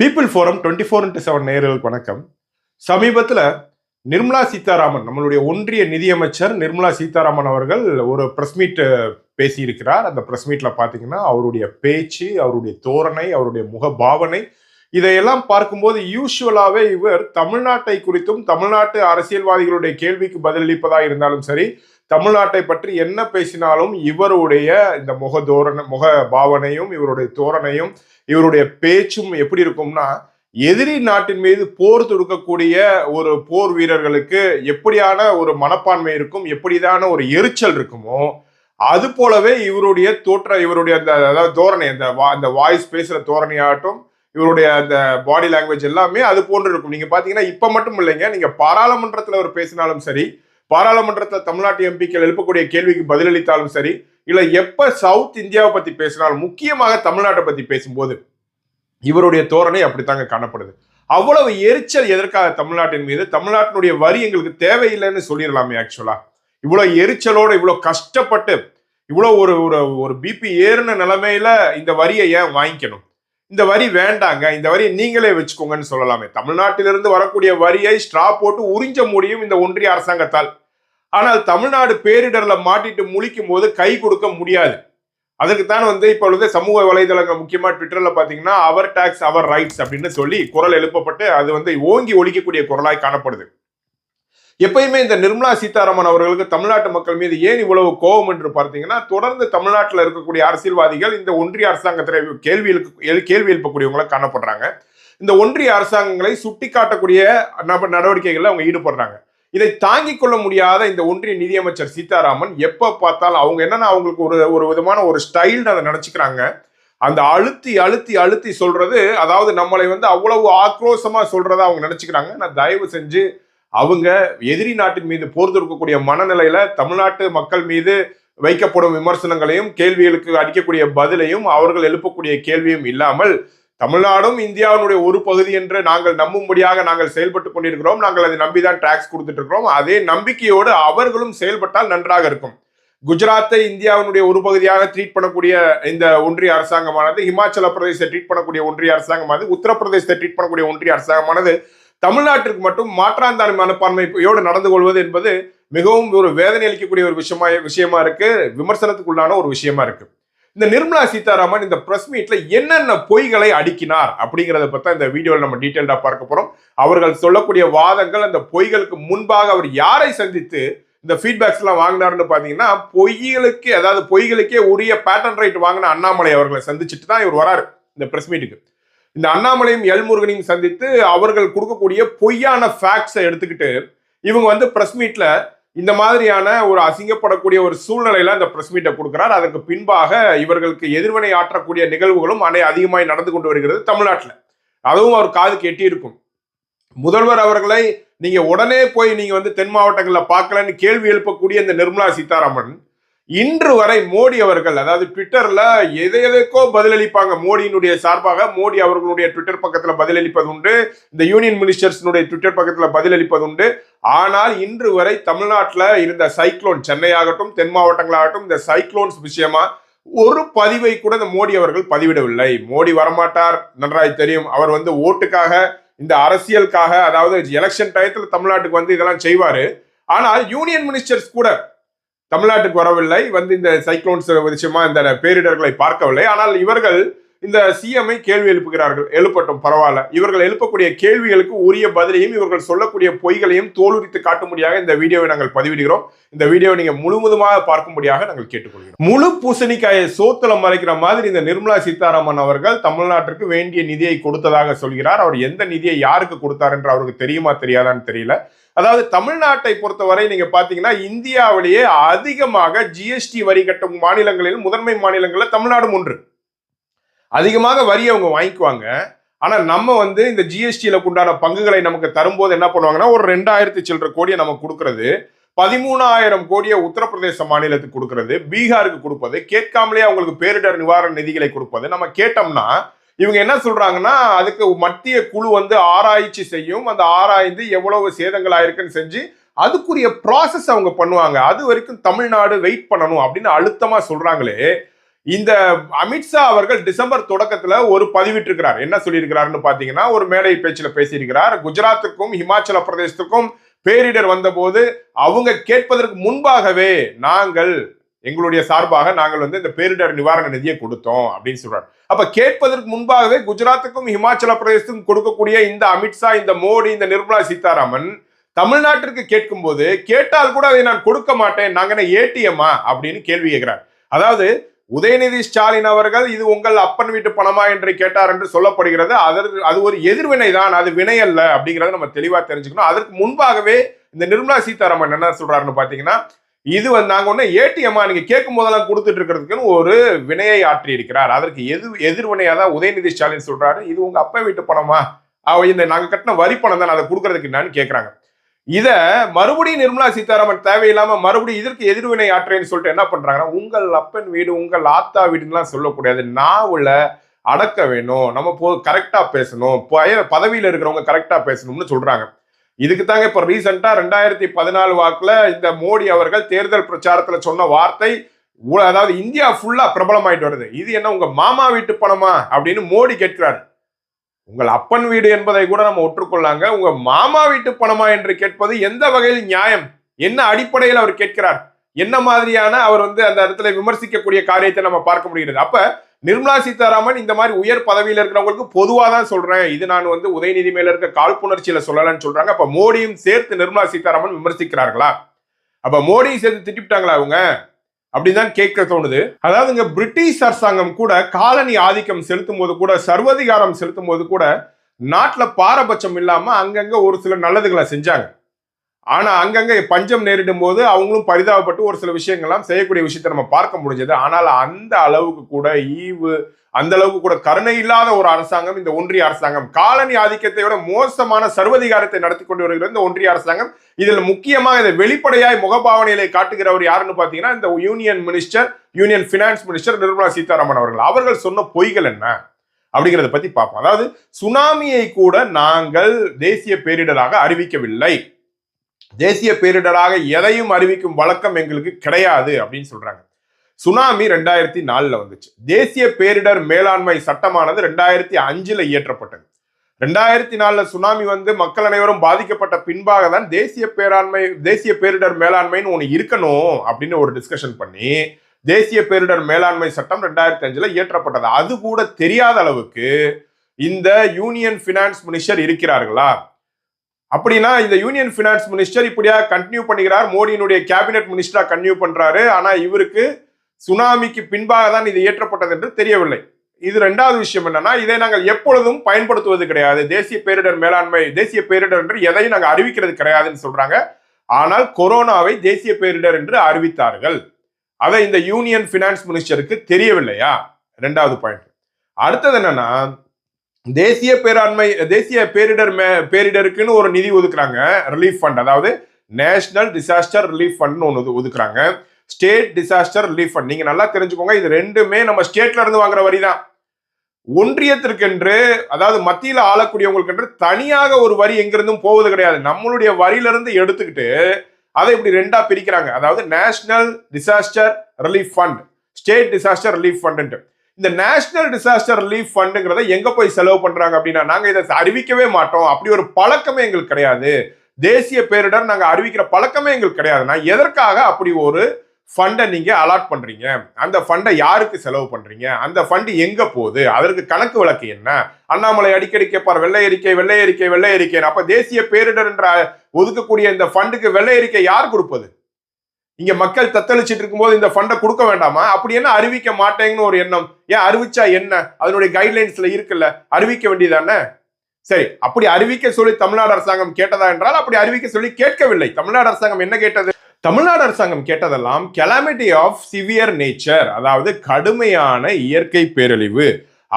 People forum twenty four into seven நேயர்களுக்கு வணக்கம். சமீபத்தில் நிர்மலா சீதாராமன் நம்மளுடைய ஒன்றிய நிதியமைச்சர் நிர்மலா சீதாராமன் அவர்கள் ஒரு ப்ரெஸ் மீட் பேசியிருக்கிறார். அந்த ப்ரெஸ் மீட்டில் பார்த்தீங்கன்னா அவருடைய பேச்சு அவருடைய தோரணை அவருடைய முக பாவனை இதையெல்லாம் பார்க்கும்போது யூஸ்வலாகவே இவர் தமிழ்நாட்டை குறித்தும் தமிழ்நாட்டு அரசியல்வாதிகளுடைய கேள்விக்கு பதிலளிப்பதாக இருந்தாலும் சரி தமிழ்நாட்டை பற்றி என்ன பேசினாலும் இவருடைய இந்த முக தோரண முக பாவனையும் இவருடைய தோரணையும் இவருடைய பேச்சும் எப்படி இருக்கும்னா எதிரி நாட்டின் மீது போர் தொடுக்கக்கூடிய ஒரு போர் வீரர்களுக்கு எப்படியான ஒரு மனப்பான்மை இருக்கும் எப்படிதான ஒரு எரிச்சல் இருக்குமோ அது போலவே இவருடைய தோற்ற இவருடைய அந்த அதாவது தோரணை அந்த வா அந்த வாய்ஸ் பேசுகிற தோரணையாகட்டும் இவருடைய அந்த பாடி லாங்குவேஜ் எல்லாமே அது போன்று இருக்கும். நீங்கள் பார்த்தீங்கன்னா இப்போ மட்டும் இல்லைங்க நீங்கள் பாராளுமன்றத்தில் அவர் பேசினாலும் சரி பாராளுமன்றத்தில் தமிழ்நாட்டு எம்பிக்கள் எழுப்பக்கூடிய கேள்விக்கு பதிலளித்தாலும் சரி இல்லை எப்ப சவுத் இந்தியாவை பத்தி பேசினாலும் முக்கியமாக தமிழ்நாட்டை பத்தி பேசும்போது இவருடைய தோரணை அப்படித்தாங்க காணப்படுது. அவ்வளவு எரிச்சல் எதற்காக தமிழ்நாட்டின் மீது? தமிழ்நாட்டினுடைய வரி எங்களுக்கு தேவையில்லைன்னு சொல்லிடலாமே ஆக்சுவலா இவ்வளோ எரிச்சலோட இவ்வளோ கஷ்டப்பட்டு இவ்வளோ ஒரு ஒரு ஒரு பிபி ஏறின நிலைமையில இந்த வரியை ஏன் வாங்கிக்கணும்? இந்த வரி வேண்டாங்க இந்த வரியை நீங்களே வச்சுக்கோங்கன்னு சொல்லலாமே. தமிழ்நாட்டிலிருந்து வரக்கூடிய வரியை ஸ்ட்ரா போட்டு உறிஞ்ச முடியும் இந்த ஒன்றிய அரசாங்கத்தால். ஆனால் தமிழ்நாடு பேரிடர்ல மாட்டிட்டு முழிக்கும் போது கை கொடுக்க முடியாது. அதுக்குத்தான் வந்து இப்போ வந்து சமூக வலைதளங்கள் முக்கியமா ட்விட்டர்ல பாத்தீங்கன்னா அவர் டாக்ஸ் அவர் ரைட்ஸ் அப்படின்னு சொல்லி குரல் எழுப்பப்பட்டு அது வந்து ஓங்கி ஒழிக்கக்கூடிய குரலாய் காணப்படுது. எப்பயுமே இந்த நிர்மலா சீதாராமன் அவர்களுக்கு தமிழ்நாட்டு மக்கள் மீது ஏன் இவ்வளவு கோபம் என்று பார்த்தீங்கன்னா தொடர்ந்து தமிழ்நாட்டில் இருக்கக்கூடிய அரசியல்வாதிகள் இந்த ஒன்றிய அரசாங்கத்தில் கேள்வி கேள்வி எழுப்பக்கூடியவங்களை காணப்படுறாங்க. இந்த ஒன்றிய அரசாங்கங்களை சுட்டி காட்டக்கூடிய நடவடிக்கைகளில் அவங்க ஈடுபடுறாங்க. இதை தாங்கிக் கொள்ள முடியாத இந்த ஒன்றிய நிதியமைச்சர் சீதாராமன் எப்ப பார்த்தாலும் அவங்க என்னன்னா அவங்களுக்கு ஒரு ஒரு விதமான ஒரு ஸ்டைல் அதை நினைச்சுக்கிறாங்க. அந்த அழுத்தி அழுத்தி அழுத்தி சொல்றது அதாவது நம்மளை வந்து அவ்வளவு ஆக்ரோஷமா சொல்றதா அவங்க நினைச்சுக்கிறாங்க. நான் தயவு செஞ்சு அவங்க எதிரி நாட்டின் மீது போர் தொடுக்கக்கூடிய மனநிலையில தமிழ்நாட்டு மக்கள் மீது வைக்கப்படும் விமர்சனங்களையும் கேள்விகளுக்கு அடிக்கக்கூடிய பதிலையும் அவர்கள் எழுப்பக்கூடிய கேள்வியும் இல்லாமல் தமிழ்நாடும் இந்தியாவினுடைய ஒரு பகுதி என்று நாங்கள் நம்பும்படியாக நாங்கள் செயல்பட்டு கொண்டிருக்கிறோம். நாங்கள் அதை நம்பிதான் டாக்ஸ் கொடுத்துட்டு இருக்கிறோம் அதே நம்பிக்கையோடு அவர்களும் செயல்பட்டால் நன்றாக இருக்கும். குஜராத்தை இந்தியாவினுடைய ஒரு பகுதியாக ட்ரீட் பண்ணக்கூடிய இந்த ஒன்றிய அரசாங்கமானது இமாச்சல பிரதேசத்தை ட்ரீட் பண்ணக்கூடிய ஒன்றிய அரசாங்கமானது உத்தரப்பிரதேசத்தை ட்ரீட் பண்ணக்கூடிய ஒன்றிய அரசாங்கமானது தமிழ்நாட்டிற்கு மட்டும் மாற்றாந்தான மனப்பான்மையோடு நடந்து கொள்வது என்பது மிகவும் ஒரு வேதனை அளிக்கக்கூடிய ஒரு விஷயமா விஷயமா இருக்கு. விமர்சனத்துக்குள்ளான ஒரு விஷயமா இருக்கு. இந்த நிர்மலா சீதாராமன் இந்த பிரஸ் மீட்ல என்னென்ன பொய்களை அடுக்கினார் அப்படிங்கிறத பத்தி இந்த வீடியோவில் நம்ம டீட்டெயில்டா பார்க்க போறோம். அவர்கள் சொல்லக்கூடிய வாதங்கள் அந்த பொய்களுக்கு முன்பாக அவர் யாரை சந்தித்து இந்த ஃபீட்பேக்ஸ் எல்லாம் வாங்கினாருன்னு பாத்தீங்கன்னா பொய்களுக்கு அதாவது பொய்களுக்கே உரிய பேட்டர்ன் ரைட் வாங்கின அண்ணாமலை அவர்களை சந்திச்சுட்டு தான் இவர் வராரு இந்த பிரஸ் மீட்டுக்கு இந்த அண்ணாமலையும் எல்முருகனையும் சந்தித்து அவர்கள் கொடுக்கக்கூடிய பொய்யான ஃபேக்ட்ஸை எடுத்துக்கிட்டு இவங்க வந்து பிரஸ் மீட்ல இந்த மாதிரியான ஒரு அசிங்கப்படக்கூடிய ஒரு சூழ்நிலையில அந்த பிரஸ் மீட்டை கொடுக்கிறார். அதற்கு பின்பாக இவர்களுக்கு எதிர்வினை ஆற்றக்கூடிய நிகழ்வுகளும் அனை அதிகமாய் நடந்து கொண்டு வருகிறது தமிழ்நாட்டில். அதுவும் அவர் காதுக்கு எட்டி இருக்கும் முதல்வர் அவர்களை நீங்க உடனே போய் நீங்க வந்து தென் மாவட்டங்களில் பார்க்கலன்னு கேள்வி எழுப்பக்கூடிய இந்த நிர்மலா சீதாராமன் இன்று வரை மோடி அவர்கள் அதாவது ட்விட்டர்ல எதை எதுக்கோ பதிலளிப்பாங்க. மோடியினுடைய சார்பாக மோடி அவர்களுடைய ட்விட்டர் பக்கத்துல பதிலளிப்பது உண்டு. இந்த யூனியன் மினிஸ்டர்ஸினுடைய ட்விட்டர் பக்கத்துல பதிலளிப்பது உண்டு. ஆனால் இன்று வரை தமிழ்நாட்டில் இருந்த சைக்ளோன் சென்னை ஆகட்டும் தென் மாவட்டங்களாகட்டும் இந்த சைக்ளோன்ஸ் விஷயமா ஒரு பதிவை கூட இந்த மோடி அவர்கள் பதிவிடவில்லை. மோடி வரமாட்டார். நன்றாய் தெரியும். அவர் வந்து ஓட்டுக்காக இந்த அரசியலுக்காக அதாவது எலெக்ஷன் டயத்தில் தமிழ்நாட்டுக்கு வந்து இதெல்லாம் செய்வாரு. ஆனால் யூனியன் மினிஸ்டர்ஸ் கூட தமிழ்நாட்டுக்கு வரவில்லை. வந்து இந்த சைக்ளோன்ஸ் விஷயமா இந்த பேரிடர்களை பார்க்கவில்லை. ஆனால் இவர்கள் இந்த சிஎம்ஐ கேள்வி எழுப்புகிறார்கள். எழுப்பட்டும் பரவாயில்ல. இவர்கள் எழுப்பக்கூடிய கேள்விகளுக்கு உரிய பதிலையும் இவர்கள் சொல்லக்கூடிய பொய்களையும் தோலுரித்து காட்டும்படியாக இந்த வீடியோவை நாங்கள் பதிவிடுகிறோம். இந்த வீடியோவை நீங்க முழுவதுமாக பார்க்கும்படியாக நாங்கள் கேட்டுக்கொள்கிறோம். முழு பூசணிக்காயை சோத்துல மறைக்கிற மாதிரி இந்த நிர்மலா சீதாராமன் அவர்கள் தமிழ்நாட்டிற்கு வேண்டிய நிதியை கொடுத்ததாக சொல்கிறார். அவர் எந்த நிதியை யாருக்கு கொடுத்தார் என்று அவருக்கு தெரியுமா தெரியாதான்னு தெரியல. அதாவது தமிழ்நாட்டை பொறுத்தவரை நீங்க பாத்தீங்கன்னா இந்தியாவிலேயே அதிகமாக ஜிஎஸ்டி வரி கட்டும் மாநிலங்களில் முதன்மை மாநிலங்களில் தமிழ்நாடும் ஒன்று. அதிகமாக வரி அவங்க வாங்கிக்குவாங்க. ஆனா நம்ம வந்து இந்த ஜிஎஸ்டியில உண்டான பங்குகளை நமக்கு தரும்போது என்ன பண்ணுவாங்கன்னா ஒரு ரெண்டாயிரத்தி சில்லற கோடியை நம்ம கொடுக்கறது. பதிமூணாயிரம் கோடியை உத்தரப்பிரதேச மாநிலத்துக்கு கொடுக்கறது. பீகாருக்கு கொடுப்பது. கேட்காமலே அவங்களுக்கு பேரிடர் நிவாரண நிதிகளை கொடுப்பது. நம்ம கேட்டோம்னா இவங்க என்ன சொல்றாங்கன்னா அதுக்கு மத்திய குழு வந்து ஆராய்ச்சி செய்யும். அந்த ஆராய்ந்து எவ்வளவு சேதங்கள் ஆயிருக்குன்னு செஞ்சு அதுக்குரிய ப்ராசஸ் அவங்க பண்ணுவாங்க. அது வரைக்கும் தமிழ்நாடு வெயிட் பண்ணணும் அப்படின்னு அழுத்தமா சொல்றாங்களே இந்த அமித்ஷா அவர்கள் டிசம்பர் தொடக்கத்துல ஒரு பதிவிட்டிருக்கிறார். என்ன சொல்லியிருக்கிறாருன்னு பாத்தீங்கன்னா ஒரு மேடை பேச்சுல பேசியிருக்கிறார். குஜராத்துக்கும் ஹிமாச்சல பிரதேசத்துக்கும் பேரிடர் வந்தபோது அவங்க கேட்பதற்கு முன்பாகவே நாங்கள் எங்களுடைய சார்பாக நாங்கள் வந்து இந்த பேரிடர் நிவாரண நிதியை கொடுத்தோம் அப்படின்னு சொல்றாரு. அப்ப கேட்பதற்கு முன்பாகவே குஜராத்துக்கும் ஹிமாச்சல பிரதேசத்துக்கும் கொடுக்கக்கூடிய இந்த அமித்ஷா இந்த மோடி இந்த நிர்மலா சீதாராமன் தமிழ்நாட்டிற்கு கேட்கும்போது கேட்டால் கூட அதை நான் கொடுக்க மாட்டேன் நாங்க என்ன ஏடிஎம்மா அப்படின்னு கேள்வி கேட்கிறார். அதாவது உதயநிதி ஸ்டாலின் அவர்கள் இது உங்கள் அப்பன் வீட்டு பணமா என்று கேட்டார் என்று சொல்லப்படுகிறது. அதற்கு அது ஒரு எதிர்வினை தான் அது வினை அல்ல அப்படிங்கிறத நம்ம தெளிவா தெரிஞ்சுக்கணும். அதற்கு முன்பாகவே இந்த நிர்மலா சீதாராமன் என்ன சொல்றாருன்னு பாத்தீங்கன்னா இது வந்து நாங்கள் ஒண்ணு ஏடிஎம்மா நீங்க கேட்கும் போதெல்லாம் கொடுத்துட்டு இருக்கிறதுக்குன்னு ஒரு வினையை ஆற்றி இருக்கிறார். அதற்கு எது எதிர்வினையா தான் உதயநிதி ஸ்டாலின் சொல்றாரு இது உங்க அப்பா வீட்டு பணமா? அவ இந்த நாங்க கட்டின வரி பணம் தான் அதை கொடுக்கறதுக்கு என்னன்னு கேட்குறாங்க. இதை மறுபடியும் நிர்மலா சீதாராமன் தேவையில்லாம மறுபடியும் இதற்கு எதிர்வினை ஆற்றேன்னு சொல்லிட்டு என்ன பண்றாங்கன்னா உங்கள் அப்பன் வீடு உங்கள் ஆத்தா வீடுலாம் சொல்லக்கூடாது. நாவுல அடக்க வேணும். நம்ம போ கரெக்டா பேசணும். பய பதவியில இருக்கிறவங்க கரெக்டா பேசணும்னு சொல்றாங்க. இதுக்கு தாங்க இப்ப ரீசெண்டா ரெண்டாயிரத்தி பதினாலு வாக்குல இந்த மோடி அவர்கள் தேர்தல் பிரச்சாரத்துல சொன்ன வார்த்தை அதாவது இந்தியா ஃபுல்லா பிரபலமாயிட்டு வருது. இது என்ன உங்க மாமா வீட்டு பணமா? அப்படின்னு மோடி கேட்கிறாரு. உங்கள் அப்பன் வீடு என்பதை கூட நம்ம ஒற்றுக்கொள்ளாங்க. உங்க மாமா வீட்டு பணமா என்று கேட்பது எந்த வகையில் நியாயம்? என்ன அடிப்படையில் அவர் கேட்கிறார்? என்ன மாதிரியான அவர் வந்து அந்த இடத்துல விமர்சிக்கக்கூடிய காரியத்தை நம்ம பார்க்க முடிகிறது? அப்ப நிர்மலா சீதாராமன் இந்த மாதிரி உயர் பதவியில் இருக்கிறவங்களுக்கு பொதுவாக தான் சொல்றேன். இது நான் வந்து உதயநிதி மேல இருக்க காழ்ப்புணர்ச்சியில சொல்லலன்னு சொல்றாங்க. அப்ப மோடியும் சேர்த்து நிர்மலா சீதாராமன் விமர்சிக்கிறார்களா? அப்ப மோடியும் சேர்த்து திட்டிவிட்டாங்களா அவங்க? அப்படின்னு தான் கேட்க தோணுது. அதாவது இங்க பிரிட்டிஷ் அரசாங்கம் கூட காலனி ஆதிக்கம் செலுத்தும் போது கூட சர்வதிகாரம் செலுத்தும் போது கூட நாட்டுல பாரபட்சம் இல்லாம அங்கங்க ஒரு சில நல்லதுகளை செஞ்சாங்க. ஆனால் அங்கங்கே பஞ்சம் நேரிடும் போது அவங்களும் பரிதாபப்பட்டு ஒரு சில விஷயங்கள்லாம் செய்யக்கூடிய விஷயத்தை நம்ம பார்க்க முடிஞ்சது. ஆனால் அந்த அளவுக்கு கூட ஈவு அந்த அளவுக்கு கூட கருணை இல்லாத ஒரு அரசாங்கம் இந்த ஒன்றிய அரசாங்கம். காலனி ஆதிக்கத்தை விட மோசமான சர்வதிகாரத்தை நடத்தி கொண்டு வருகிற இந்த ஒன்றிய அரசாங்கம். இதில் முக்கியமாக இதை வெளிப்படையாய் முகபாவனைகளை காட்டுகிறவர் யாருன்னு பார்த்தீங்கன்னா இந்த union minister union finance minister Nirmala Sitharaman அவர்கள். அவர்கள் சொன்ன பொய்கள் என்ன? அப்படிங்கிறத பத்தி பார்ப்போம். அதாவது சுனாமியை கூட நாங்கள் தேசிய பேரிடராக அறிவிக்கவில்லை. தேசிய பேரிடராக எதையும் அறிவிக்கும் வழக்கம் எங்களுக்கு கிடையாது அப்படின்னு சொல்றாங்க. சுனாமி ரெண்டாயிரத்தி நாலுல வந்துச்சு. தேசிய பேரிடர் மேலாண்மை சட்டமானது ரெண்டாயிரத்தி அஞ்சுல இயற்றப்பட்டது. ரெண்டாயிரத்தி நாலுல சுனாமி வந்து மக்கள் அனைவரும் பாதிக்கப்பட்ட பின்பாக தான் தேசிய பேராண்மை தேசிய பேரிடர் மேலாண்மைன்னு ஒன்று இருக்கணும் அப்படின்னு ஒரு டிஸ்கஷன் பண்ணி தேசிய பேரிடர் மேலாண்மை சட்டம் ரெண்டாயிரத்தி அஞ்சுல இயற்றப்பட்டது. அது கூட தெரியாத அளவுக்கு இந்த யூனியன் பினான்ஸ் மினிஸ்டர் இருக்கிறார்களா? அப்படின்னா இந்த யூனியன் ஃபினான்ஸ் மினிஸ்டர் இப்படியா கண்டினியூ பண்ணுகிறார் மோடியினுடைய கேபினெட் மினிஸ்டரா கண்டினியூ பண்றாரு. ஆனா இவருக்கு சுனாமிக்கு பின்பாக தான் இது இயற்றப்பட்டது என்று தெரியவில்லை. இது ரெண்டாவது விஷயம் என்னன்னா இதை நாங்கள் எப்பொழுதும் பயன்படுத்துவது கிடையாது. தேசிய பேரிடர் மேலாண்மை தேசிய பேரிடர் என்று எதையும் நாங்கள் அறிவிக்கிறது கிடையாதுன்னு சொல்றாங்க. ஆனால் கொரோனாவை தேசிய பேரிடர் என்று அறிவித்தார்கள். அதை இந்த யூனியன் பினான்ஸ் மினிஸ்டருக்கு தெரியவில்லையா? ரெண்டாவது பாயிண்ட் அடுத்தது என்னன்னா தேசிய பேராண்மை தேசிய பேரிடர் மே- பேரிடருக்குன்னு ஒரு நிதி ஒதுக்குறாங்க ரிலீஃப் ஃபண்ட் அதாவது நேஷனல் டிசாஸ்டர் ரிலீஃப் ஃபண்ட்னு ஒன்று ஒதுக்குறாங்க. ஸ்டேட் டிசாஸ்டர் ரிலீஃப் ஃபண்ட் நீங்க நல்லா தெரிஞ்சுக்கோங்க இது ரெண்டுமே நம்ம ஸ்டேட்ல இருந்து வாங்குற வரி தான் ஒன்றியத்திற்கென்று அதாவது மத்தியில் ஆளக்கூடியவங்களுக்கு என்று தனியாக ஒரு வரி எங்கிருந்தும் போவது கிடையாது. நம்மளுடைய வரியிலிருந்து எடுத்துக்கிட்டு அதை இப்படி ரெண்டா பிரிக்கிறாங்க. அதாவது national disaster relief fund state disaster relief ஃபண்டுன்ட்டு இந்த நேஷனல் டிசாஸ்டர் ரிலீஃப் ஃபண்டுங்கிறத எங்க போய் செலவு பண்றாங்க அப்படின்னா நாங்க இதை அறிவிக்கவே மாட்டோம். அப்படி ஒரு பழக்கமே எங்களுக்கு கிடையாது. தேசிய பேரிடர் நாங்க அறிவிக்கிற பழக்கமே எங்களுக்கு கிடையாது. நான் எதற்காக அப்படி ஒரு ஃபண்டை நீங்க அலாட் பண்றீங்க? அந்த ஃபண்டை யாருக்கு செலவு பண்றீங்க? அந்த ஃபண்ட் எங்க போகுது? அதற்கு கணக்கு வழக்கு என்ன? அண்ணாமலை அடிக்கடி கேட்பார் வெள்ளை அறிக்கை வெள்ளை அறிக்கை வெள்ளை அறிக்கை அப்ப தேசிய பேரிடர் என்ற ஒதுக்கக்கூடிய இந்த ஃபண்டுக்கு வெள்ளை அறிக்கை யார் கொடுப்பது? இங்க மக்கள் தத்தளிச்சிட்டு இருக்கும்போது இந்த ஃபண்டை கொடுக்க வேண்டாமா? அப்படி என்ன அறிவிக்க மாட்டேங்கன்னு ஒரு எண்ணம். ஏன் அறிவிச்சா என்ன? அதனுடைய கைட்லைன்ஸ்ல இருக்குல்ல. அறிவிக்க வேண்டியதானே? சரி அப்படி அறிவிக்க சொல்லி தமிழ்நாடு அரசாங்கம் கேட்டதா என்றால் அப்படி அறிவிக்க சொல்லி கேட்கவில்லை. தமிழ்நாடு அரசாங்கம் என்ன கேட்டது? தமிழ்நாடு அரசாங்கம் கேட்டதெல்லாம் கெலாமிட்டி ஆஃப் சிவியர் நேச்சர் அதாவது கடுமையான இயற்கை பேரழிவு.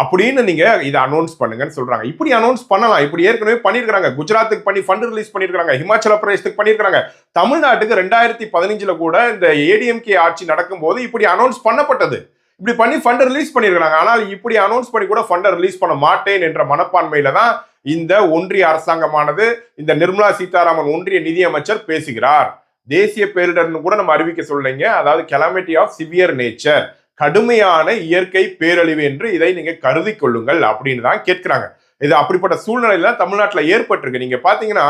அப்படின்னு நீங்க இதை அனௌன்ஸ் பண்ணுங்கன்னு சொல்றாங்க. இப்படி அனௌன்ஸ் பண்ணலாம். இப்படி ஏற்கனவே பண்ணிருக்காங்க குஜராத்துக்கு பண்ணி ஃபண்ட் ரிலீஸ் பண்ணிருக்காங்க ஹிமாச்சல பிரதேசத்துக்கு பண்ணிருக்காங்க தமிழ்நாட்டுக்கு ரெண்டாயிரத்தி பதினஞ்சுல கூட இந்த ஏடிஎம்கே ஆட்சி நடக்கும்போது இப்படி அனௌன்ஸ் பண்ணப்பட்டது. இப்படி பண்ணி ஃபண்ட் ரிலீஸ் பண்ணியிருக்காங்க ஆனால் இப்படி அனௌன்ஸ் பண்ணி கூட ஃபண்டை ரிலீஸ் பண்ண மாட்டேன் என்ற மனப்பான்மையில தான் இந்த ஒன்றிய அரசாங்கமானது இந்த நிர்மலா சீதாராமன் ஒன்றிய நிதியமைச்சர் பேசுகிறார். தேசிய பேரிடர்னு கூட நம்ம அறிவிக்க சொல்லலைங்க. அதாவது கெலாமிட்டி ஆஃப் சிவியர் நேச்சர் கடுமையான இயற்கை பேரழிவு என்று இதை நீங்க கருதி கொள்ளுங்கள் அப்படின்னு தான் கேட்கிறாங்க. இது அப்படிப்பட்ட சூழ்நிலையில தமிழ்நாட்டுல ஏற்பட்டிருக்கு. நீங்க பாத்தீங்கன்னா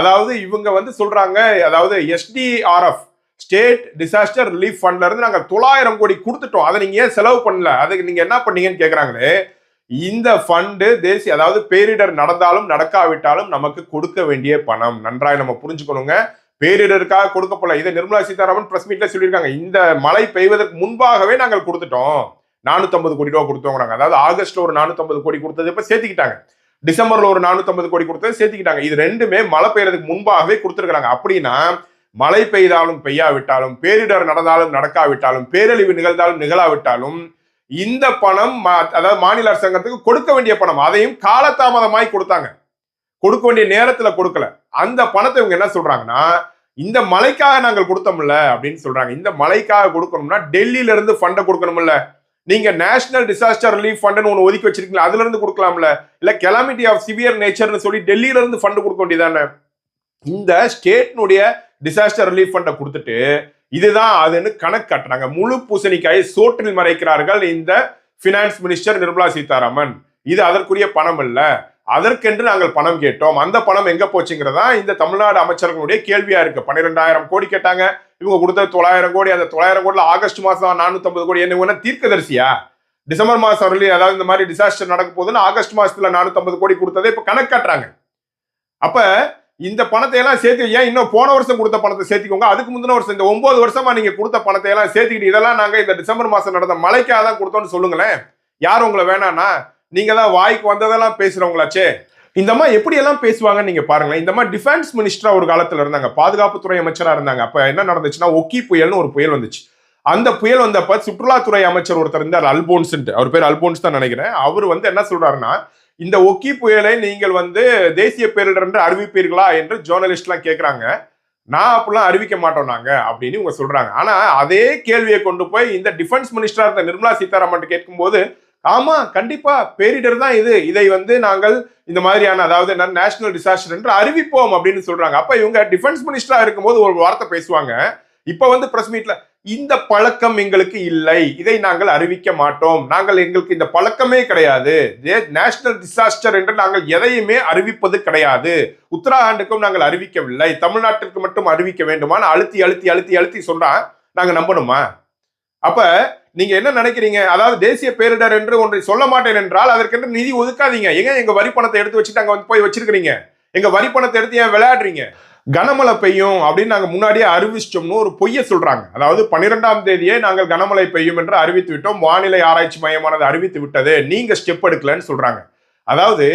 அதாவது இவங்க வந்து சொல்றாங்க அதாவது எஸ்டிஆர்எஃப் ஸ்டேட் டிசாஸ்டர் ரிலீஃப் ஃபண்ட்ல இருந்து நாங்க தொள்ளாயிரம் கோடி கொடுத்துட்டோம். அதை நீங்க ஏன் செலவு பண்ணல? அதுக்கு நீங்க என்ன பண்ணீங்கன்னு கேக்குறாங்களே? இந்த ஃபண்டு தேசிய அதாவது பேரிடர் நடந்தாலும் நடக்காவிட்டாலும் நமக்கு கொடுக்க வேண்டிய பணம். நன்றாய் நம்ம புரிஞ்சுக்கணுங்க. பேரிடருக்காக கொடுக்கப்படல இதை நிர்மலா சீதாராமன் பிரஸ் மீட்ல சொல்லியிருக்காங்க. இந்த மழை பெய்வதற்கு முன்பாகவே நாங்கள் கொடுத்துட்டோம். நானூத்தம்பது கோடி ரூபா கொடுத்தோங்கிறாங்க. அதாவது ஆகஸ்ட்ல ஒரு நானூத்தம்பது கோடி கொடுத்தது இப்ப சேர்த்துக்கிட்டாங்க. டிசம்பர்ல ஒரு நானூத்தம்பது கோடி கொடுத்தது சேர்த்துக்கிட்டாங்க. இது ரெண்டுமே மழை பெய்யறதுக்கு முன்பாகவே கொடுத்துருக்காங்க அப்படின்னா மழை பெய்தாலும் பெய்யாவிட்டாலும் பேரிடர் நடந்தாலும் நடக்காவிட்டாலும் பேரழிவு நிகழ்ந்தாலும் நிகழாவிட்டாலும் இந்த பணம் அதாவது மாநில அரசாங்கத்துக்கு கொடுக்க வேண்டிய பணம் அதையும் காலதாமதமாய் கொடுத்தாங்க. கொடுக்க வேண்டிய நேரத்துல கொடுக்கல. அந்த பணத்தை இவங்க என்ன சொல்றாங்கன்னா இந்த மலைக்காக நாங்கள் கொடுத்தோம்ல அப்படின்னு சொல்றாங்க. இந்த மலைக்காக கொடுக்கணும்னா டெல்லியில இருந்து ஃபண்டை கொடுக்கணும்ல. நீங்க நேஷனல் டிசாஸ்டர் ரிலீஃப் ஃபண்டுன்னு ஒன்று ஒதுக்கி வச்சிருக்கீங்களா? அதுல இருந்து கொடுக்கலாம்ல. இல்ல கெலாமிட்டி ஆஃப் சிவியர் நேச்சர்னு சொல்லி டெல்லியில இருந்து ஃபண்ட் கொடுக்க வேண்டியதானே இந்த ஸ்டேட்னுடைய டிசாஸ்டர் ரிலீஃப் ஃபண்டை கொடுத்துட்டு இதுதான் அதுன்னு கணக்கு காட்டுறாங்க. முழு பூசணிக்காயை சோற்றில் மறைக்கிறார்கள் இந்த பினான்ஸ் மினிஸ்டர் நிர்மலா சீதாராமன். இது அதற்குரிய பணம் இல்லை. அதற்கென்று நாங்கள் பணம் கேட்டோம். அந்த பணம் எங்க போச்சுங்கிறதா இந்த தமிழ்நாடு அமைச்சர்களுடைய கேள்வியா இருக்கு. பன்னிரெண்டாயிரம் கோடி கேட்டாங்க. இவங்க கொடுத்த தொள்ளாயிரம் கோடி. அந்த தொள்ளாயிரம் கோடியில் ஆகஸ்ட் மாசம் நானூத்தி கோடி. என்ன தீர்க்கதரிசியா? டிசம்பர் மாசம் வரலையும் அதாவது இந்த மாதிரி டிசாஸ்டர் நடக்க போகுதுன்னு ஆகஸ்ட் மாசத்துல நானூத்தி கோடி கொடுத்ததை இப்ப கணக்கு காட்டுறாங்க அப்ப இந்த பணத்தை எல்லாம் சேர்த்து ஏன் இன்னும் போன வருஷம் கொடுத்த பணத்தை சேர்த்துக்கோங்க? அதுக்கு முந்தின வருஷம் இந்த ஒன்பது வருஷமா நீங்க கொடுத்த பணத்தை எல்லாம் சேர்த்துக்கிட்டு இதெல்லாம் நாங்க இந்த டிசம்பர் மாசம் நடந்த மழைக்காக தான் கொடுத்தோம்னு சொல்லுங்களேன். யார் உங்களை வேணாம்னா நீங்க தான் வாய்க்கு வந்ததெல்லாம் பேசுறவங்களாச்சே. இந்த மாதிரி எப்படி எல்லாம் பேசுவாங்கன்னு நீங்க பாருங்களேன். இந்த மாதிரி டிஃபென்ஸ் மினிஸ்டரா ஒரு காலத்துல இருந்தாங்க. பாதுகாப்புத்துறை அமைச்சரா இருந்தாங்க. அப்ப என்ன நடந்துச்சுன்னா ஒக்கி புயல்னு ஒரு புயல் வந்துச்சு. அந்த புயல் வந்தப்ப சுற்றுலாத்துறை அமைச்சர் ஒருத்தர் இருந்தார் அல்போன்ஸ் அவர் பேர் அல்போன்ஸ் தான் நினைக்கிறேன். அவர் வந்து என்ன சொல்றாருன்னா இந்த ஒக்கி புயலை நீங்கள் வந்து தேசிய பேரிடர் என்று அறிவிப்பீர்களா என்று ஜேர்னலிஸ்ட்லாம் கேட்குறாங்க நான் அப்படிலாம் அறிவிக்க மாட்டோம் நாங்க அப்படின்னு இவங்க சொல்றாங்க. ஆனா அதே கேள்வியை கொண்டு போய் இந்த டிஃபென்ஸ் மினிஸ்டரா இருந்த நிர்மலா சீதாராமன் கேட்கும்போது ஆமா கண்டிப்பா. பேரிடர் தான் இது. இதை வந்து நாங்கள் இந்த மாதிரியான அதாவது நேஷனல் டிசாஸ்டர் என்று அறிவிப்போம் அப்படின்னு சொல்றாங்க. அப்ப இவங்க டிஃபென்ஸ் மினிஸ்டரா இருக்கும்போது ஒரு வார்த்தை பேசுவாங்க. இப்ப வந்து பிரஸ் மீட்ல இந்த பழக்கம் எங்களுக்கு இல்லை. இதை நாங்கள் அறிவிக்க மாட்டோம். நாங்கள் எங்களுக்கு இந்த பழக்கமே கிடையாது. நேஷனல் டிசாஸ்டர் என்று நாங்கள் எதையுமே அறிவிப்பது கிடையாது. உத்தராகண்டுக்கும் நாங்கள் அறிவிக்கவில்லை. தமிழ்நாட்டிற்கு மட்டும் அறிவிக்க வேண்டுமான அழுத்தி அழுத்தி அழுத்தி அழுத்தி சொல்றா. நாங்க நம்பணுமா? அப்ப நீங்க என்ன நினைக்கிறீங்க? அதாவது தேசிய பேரிடர் என்று ஒன்றை சொல்ல மாட்டேன் என்றால் அதற்கென்று நிதி ஒதுக்காதீங்க. எங்க எங்க வரி பணத்தை எடுத்து வச்சுட்டு அங்க வந்து போய் வச்சிருக்கீங்க எங்க வரி பணத்தை எடுத்து ஏன் விளையாடுறீங்க? கனமழை பெய்யும் அப்படின்னு நாங்க முன்னாடியே அறிவிச்சிட்டோம்னு ஒரு பொய்ய சொல்றாங்க. அதாவது பன்னிரெண்டாம் தேதியே நாங்கள் கனமழை பெய்யும் என்று அறிவித்து விட்டோம். வானிலை ஆராய்ச்சி மையமானது அறிவித்து விட்டது. நீங்க ஸ்டெப் எடுக்கலன்னு சொல்றாங்க. அதாவது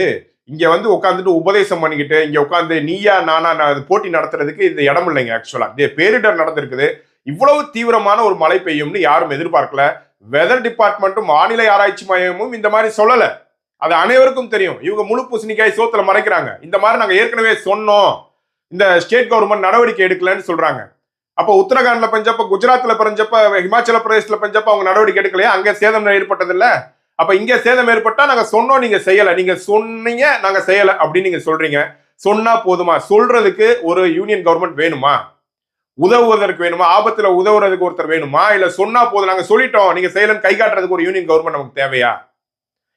இங்க வந்து உட்காந்துட்டு உபதேசம் பண்ணிக்கிட்டு இங்க உட்காந்து நீயா நானா போட்டி நடத்துறதுக்கு இந்த இடம் இல்லைங்க ஆக்சுவலா பேரிடர் நடந்திருக்குது. இவ்வளவு தீவிரமான ஒரு மழை பெய்யும்னு யாரும் எதிர்பார்க்கல. வெதர் டிபார்ட்மெண்ட்டும் வானிலை ஆராய்ச்சி மையமும் இந்த மாதிரி சொல்லல. அது அனைவருக்கும் தெரியும். இவங்க முழு பூசணிக்காய் சோத்துல மறைக்கிறாங்க. இந்த மாதிரி நாங்க ஏற்கனவே சொன்னோம். இந்த ஸ்டேட் கவர்மெண்ட் நடவடிக்கை எடுக்கலன்னு சொல்றாங்க. அப்போ உத்தரகாண்ட்ல பெஞ்சப்ப குஜராத்ல பிறஞ்சப்ப ஹிமாச்சல பிரதேசல பெஞ்சப்ப அவங்க நடவடிக்கை எடுக்கலையா? அங்க சேதம் ஏற்பட்டது இல்ல. அப்ப இங்க சேதம் ஏற்பட்டா நாங்க சொன்னோம் நீங்க செய்யல. நீங்க சொன்னீங்க நாங்க செய்யல அப்படின்னு நீங்க சொல்றீங்க. சொன்னா போதுமா? சொல்றதுக்கு ஒரு யூனியன் கவர்மெண்ட் வேணுமா? உதவுவதற்கு வேணுமா? ஆபத்துல உதவுறதுக்கு ஒருத்தர் வேணுமா? இல்ல சொன்னா போதும். நாங்க சொல்லிட்டோம். நீங்க செய்யலன்னு கை காட்டுறதுக்கு ஒரு யூனியன் கவர்மெண்ட் நமக்கு தேவையா?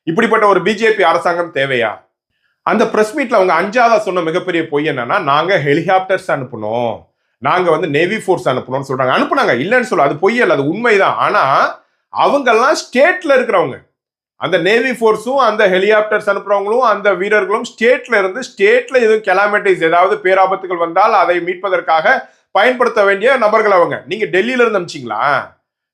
இப்படிப்பட்ட ஒரு பிஜேபி அரசாங்கம் தேவையா? அந்த பிரஸ் மீட்ல அவங்க அஞ்சாவதா சொன்ன மிகப்பெரிய பொய் என்னன்னா நாங்க ஹெலிகாப்டர்ஸ் அனுப்பணும் நாங்க வந்து நேவி ஃபோர்ஸ் அனுப்பணும்னு சொல்றாங்க. அனுப்புனாங்க. இல்லைன்னு சொல்ல அது பொய் அல்ல. அது உண்மைதான். ஆனா அவங்கெல்லாம் ஸ்டேட்ல இருக்கிறவங்க. அந்த நேவி ஃபோர்ஸும் அந்த ஹெலிகாப்டர்ஸ் அனுப்புறவங்களும் அந்த வீரர்களும் ஸ்டேட்ல இருந்து ஸ்டேட்ல எதுவும் கெலாமிட்டிஸ் ஏதாவது பேராபத்துகள் வந்தால் அதை மீட்பதற்காக பயன்படுத்த வேண்டிய நபர்கள் அவங்க. நீங்க டெல்லியில இருந்து அமிச்சிங்களா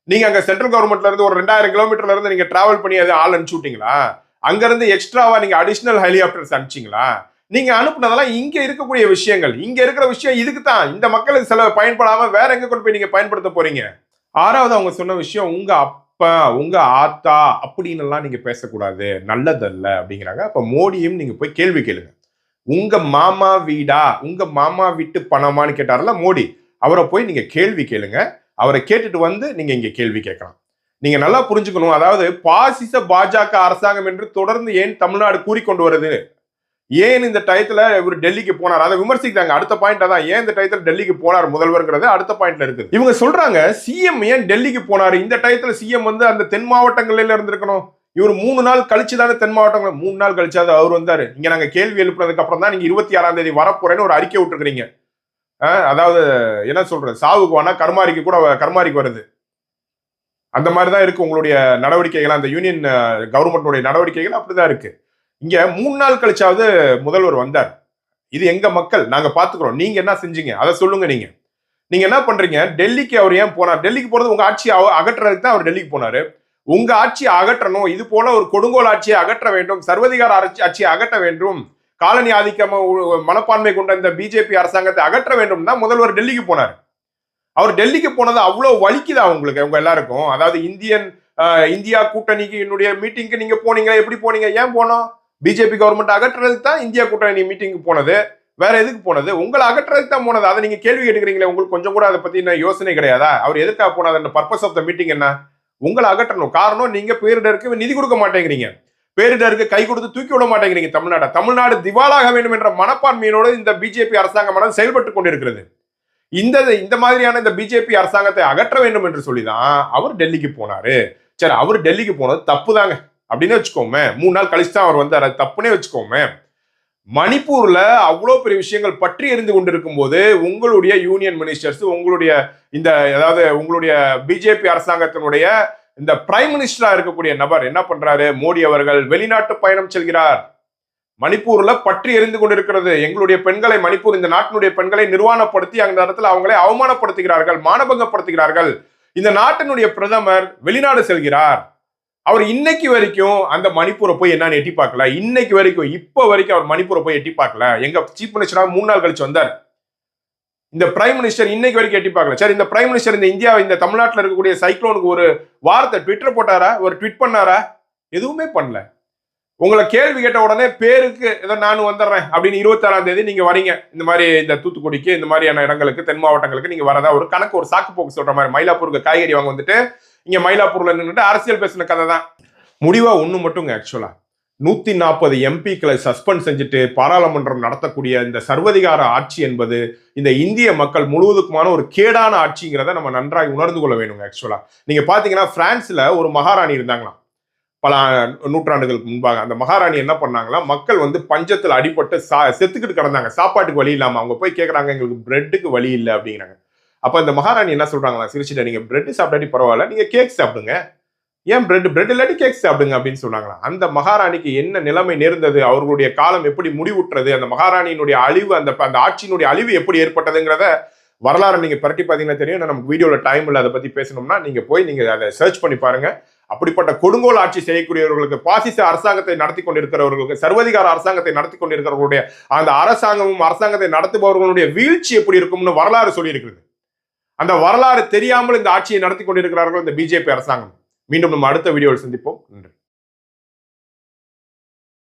நீங்க அங்க சென்ட்ரல் கவர்மெண்ட்ல இருந்து ஒரு ரெண்டாயிரம் கிலோமீட்டர்ல இருந்து நீங்க டிராவல் பண்ணி அதை ஆள் அனுப்பிச்சு விட்டீங்களா? அங்கிருந்து எக்ஸ்ட்ராவா நீங்க அடிஷனல் ஹெலிகாப்டர்ஸ் அனுப்பிச்சிங்களா? நீங்க அனுப்புனதெல்லாம் இங்க இருக்கக்கூடிய விஷயங்கள். இங்க இருக்கிற விஷயம் இதுக்கு தான். இந்த மக்களுக்கு சில பயன்படாம வேற எங்க கொண்டு போய் நீங்க பயன்படுத்த போறீங்க? ஆறாவது அவங்க சொன்ன விஷயம் உங்க அப்பா உங்க ஆத்தா அப்படின்னு எல்லாம் நீங்க பேசக்கூடாது. நல்லதல்ல அப்படிங்கிறாங்க. அப்ப மோடியும் நீங்க போய் கேள்வி கேளுங்க. உங்க மாமா வீடா? உங்க மாமா வீட்டு பணமான்னு கேட்டார்ல மோடி. அவரை போய் நீங்க கேள்வி கேளுங்க. அவரை கேட்டுட்டு வந்து நீங்க இங்க கேள்வி கேட்கலாம். நீங்க நல்லா புரிஞ்சுக்கணும். அதாவது பாசிச பாஜக அரசாங்கம் என்று தொடர்ந்து ஏன் தமிழ்நாடு கூறிக்கொண்டு வருது? ஏன் இந்த டயத்துல இவர் டெல்லிக்கு போனார்? அதை விமர்சிக்கிறாங்க. அடுத்த பாயிண்ட் தான் ஏன் இந்த டயத்துல டெல்லிக்கு போனார் முதல்வர்ங்கிறது அடுத்த பாயிண்ட்ல இருக்குது. இவங்க சொல்றாங்க சிஎம் ஏன் டெல்லிக்கு போனார்? இந்த டயத்துல சிஎம் வந்து அந்த தென் மாவட்டங்கள்ல இருந்திருக்கணும் இவர் மூணு நாள் கழிச்சு தானே தென் மாவட்டங்கள் மூணு நாள் கழிச்சாது அவர் வந்தாரு. இங்க நாங்க கேள்வி எழுப்புனதுக்கு அப்புறம் தான் நீங்க இருபத்தி ஆறாம் தேதி வரப்போறேன்னு ஒரு அறிக்கை விட்டுருக்கீங்க. அதாவது என்ன சொல்றது? சாவுக்கு வேணா கர்மாரிக்கு கூட வ- கர்மாரிக்கு வருது. அந்த மாதிரி தான் இருக்கு உங்களுடைய நடவடிக்கைகள். அந்த யூனியன் கவர்மெண்டோடைய நடவடிக்கைகள் அப்படிதான் இருக்கு. இங்க மூணு நாள் கழிச்சாவது முதல்வர் வந்தார். இது எங்க மக்கள்? நாங்க பாத்துக்கிறோம். நீங்க என்ன செஞ்சீங்க? அதை சொல்லுங்க நீங்க. நீங்க என்ன பண்றீங்க? டெல்லிக்கு அவர் ஏன் போனார்? டெல்லிக்கு போறது உங்க ஆட்சி அகற்றுறதுக்கு தான் அவர் டெல்லிக்கு போனாரு. உங்க ஆட்சியை அகற்றணும். இது போல ஒரு கொடுங்கோல் ஆட்சியை அகற்ற வேண்டும். சர்வதிகார ஆட்சி ஆட்சியை அகற்ற வேண்டும். காலனி ஆதிக்க மனப்பான்மை கொண்ட இந்த பிஜேபி அரசாங்கத்தை அகற்ற வேண்டும் தான் முதல்வர் டெல்லிக்கு போனார். அவர் டெல்லிக்கு போனது அவ்வளோ வலிக்குதா உங்களுக்கு உங்க எல்லாருக்கும்? அதாவது இந்தியன் இந்தியா கூட்டணிக்கு என்னுடைய மீட்டிங்க்கு நீங்க போனீங்களா எப்படி போனீங்க ஏன் போனோம்? பிஜேபி கவர்மெண்ட் அகற்றுறதுக்கு தான் இந்தியா கூட்டணி மீட்டிங்க்கு போனது. வேற எதுக்கு போனது? உங்களை அகற்றுறதுக்கு தான் போனது. அதை நீங்க கேள்வி கேட்டுக்கிறீங்களே உங்களுக்கு கொஞ்சம் கூட அதை பத்தி என்ன யோசனை கிடையாதா? அவர் எதுக்காக போனது அந்த பர்பஸ் ஆஃப் த மீட்டிங் என்ன? உங்களை அகற்றணும். காரணம் நீங்க பேரிடருக்கு நிதி கொடுக்க மாட்டேங்கிறீங்க. பேரிடருக்கு கை கொடுத்து தூக்கி விட மாட்டேங்கிறீங்க தமிழ்நாடு. தமிழ்நாடு திவாலாக வேண்டும் என்ற மனப்பான்மையோடு இந்த பிஜேபி அரசாங்கமானது செயல்பட்டு கொண்டிருக்கிறது. இந்த இந்த மாதிரியான இந்த பிஜேபி அரசாங்கத்தை அகற்ற வேண்டும் என்று சொல்லிதான் அவர் டெல்லிக்கு போனாரு. சரி அவர் டெல்லிக்கு போனது தப்பு தாங்க அப்படின்னு வச்சுக்கோமே மூணு நாள் கழிச்சு தான் அவர் வந்தார். தப்புனே வச்சுக்கோமே மணிப்பூர்ல அவ்வளோ பெரிய விஷயங்கள் பற்றி எரிந்து கொண்டிருக்கும் போது உங்களுடைய யூனியன் மினிஸ்டர்ஸ் உங்களுடைய இந்த அதாவது உங்களுடைய பிஜேபி அரசாங்கத்தினுடைய இந்த பிரைம் மினிஸ்டரா இருக்கக்கூடிய நபர் என்ன பண்றாரு? மோடி அவர்கள் வெளிநாட்டு பயணம் செல்கிறார். மணிப்பூர்ல பற்றி எரிந்து கொண்டிருக்கிறது. எங்களுடைய பெண்களை மணிப்பூர் இந்த நாட்டினுடைய பெண்களை நிர்வாணப்படுத்தி அந்த இடத்துல அவங்களை அவமானப்படுத்துகிறார்கள் மானபங்கப்படுத்துகிறார்கள். இந்த நாட்டினுடைய பிரதமர் வெளிநாடு செல்கிறார். அவர் இன்னைக்கு வரைக்கும் அந்த மணிப்பூரை போய் என்னன்னு எட்டி பார்க்கல. இன்னைக்கு வரைக்கும் இப்போ வரைக்கும் அவர் மணிப்பூரை போய் எட்டி பார்க்கல. எங்க சீஃப் மினிஸ்டரா மூணு நாள் கழிச்சு வந்தார். இந்த பிரைம் மினிஸ்டர் இன்னைக்கு வரைக்கும் எட்டி பார்க்கல. சரி இந்த பிரைம் மினிஸ்டர் இந்த இந்தியா இந்த தமிழ்நாட்டில் இருக்கக்கூடிய சைக்ளோனுக்கு ஒரு வார்த்தை ட்விட்டர் போட்டாரா? ஒரு ட்விட் பண்ணாரா? எதுவுமே பண்ணல. உங்களை கேள்வி கேட்ட உடனே பேருக்கு ஏதோ நானும் வந்துடுறேன் அப்படின்னு இருபத்தாறாம் தேதி நீங்க வரீங்க. இந்த மாதிரி இந்த தூத்துக்குடிக்கு இந்த மாதிரியான இடங்களுக்கு தென் மாவட்டங்களுக்கு நீங்க வரதா ஒரு கணக்கு ஒரு சாக்கு போக்கு சொல்ற மாதிரி மயிலாப்பூருக்கு காய்கறி வாங்க வந்துட்டு இங்க மயிலாப்பூர்ல நின்றுட்டு அரசியல் பேசின கதை தான். முடிவா ஒண்ணு மட்டுங்க ஆக்சுவலா நூத்தி நாற்பது எம்பிக்களை சஸ்பெண்ட் செஞ்சுட்டு பாராளுமன்றம் நடத்தக்கூடிய இந்த சர்வதிகார ஆட்சி என்பது இந்த இந்திய மக்கள் முழுவதுக்குமான ஒரு கேடான ஆட்சிங்கிறத நம்ம நன்றாக உணர்ந்து கொள்ள வேணுங்க ஆக்சுவலா நீங்க பாத்தீங்கன்னா பிரான்ஸ்ல ஒரு மகாராணி இருந்தாங்களாம். பல நூற்றாண்டுகளுக்கு முன்பாக அந்த மகாராணி என்ன பண்ணாங்கன்னா மக்கள் வந்து பஞ்சத்தில் அடிபட்டு சா செத்துக்கிட்டு கிடந்தாங்க. சாப்பாட்டுக்கு வழி இல்லாமல் அவங்க போய் கேட்குறாங்க எங்களுக்கு பிரெட்டுக்கு வழி இல்லை அப்படிங்கிறாங்க. அப்போ இந்த மகாராணி என்ன சொல்கிறாங்களா சிரிச்சிட்ட நீங்கள் பிரெட்டு சாப்பிடாட்டி பரவாயில்ல நீங்கள் கேக் சாப்பிடுங்க. ஏன் பிரெட் பிரெட் இல்லாட்டி கேக் சாப்பிடுங்க அப்படின்னு சொன்னாங்களா அந்த மகாராணிக்கு என்ன நிலைமை நேர்ந்தது அவர்களுடைய காலம் எப்படி முடிவுற்றது அந்த மகாராணியினுடைய அழிவு அந்த அந்த ஆட்சியினுடைய அழிவு எப்படி ஏற்பட்டதுங்கிறத வரலாறு நீங்கள் பரட்டி பார்த்தீங்கன்னா தெரியும். நம்ம நமக்கு வீடியோல டைம் இல்லை அதை பற்றி பேசணும்னா நீங்கள் போய் நீங்கள் அதை சர்ச் பண்ணி பாருங்கள் அப்படிப்பட்ட கொடுங்கோல் ஆட்சி செய்யக்கூடியவர்களுக்கு பாசிச அரசாங்கத்தை நடத்தி கொண்டிருக்கிறவர்களுக்கு சர்வதிகார அரசாங்கத்தை நடத்தி கொண்டிருக்கிறவர்களுடைய அந்த அரசாங்கமும் அரசாங்கத்தை நடத்துபவர்களுடைய வீழ்ச்சி எப்படி இருக்கும்னு வரலாறு சொல்லியிருக்கிறது. அந்த வரலாறு தெரியாமல் இந்த ஆட்சியை நடத்தி கொண்டிருக்கிறார்கள் இந்த பிஜேபி அரசாங்கம். மீண்டும் நம்ம அடுத்த வீடியோவில் சந்திப்போம். நன்றி.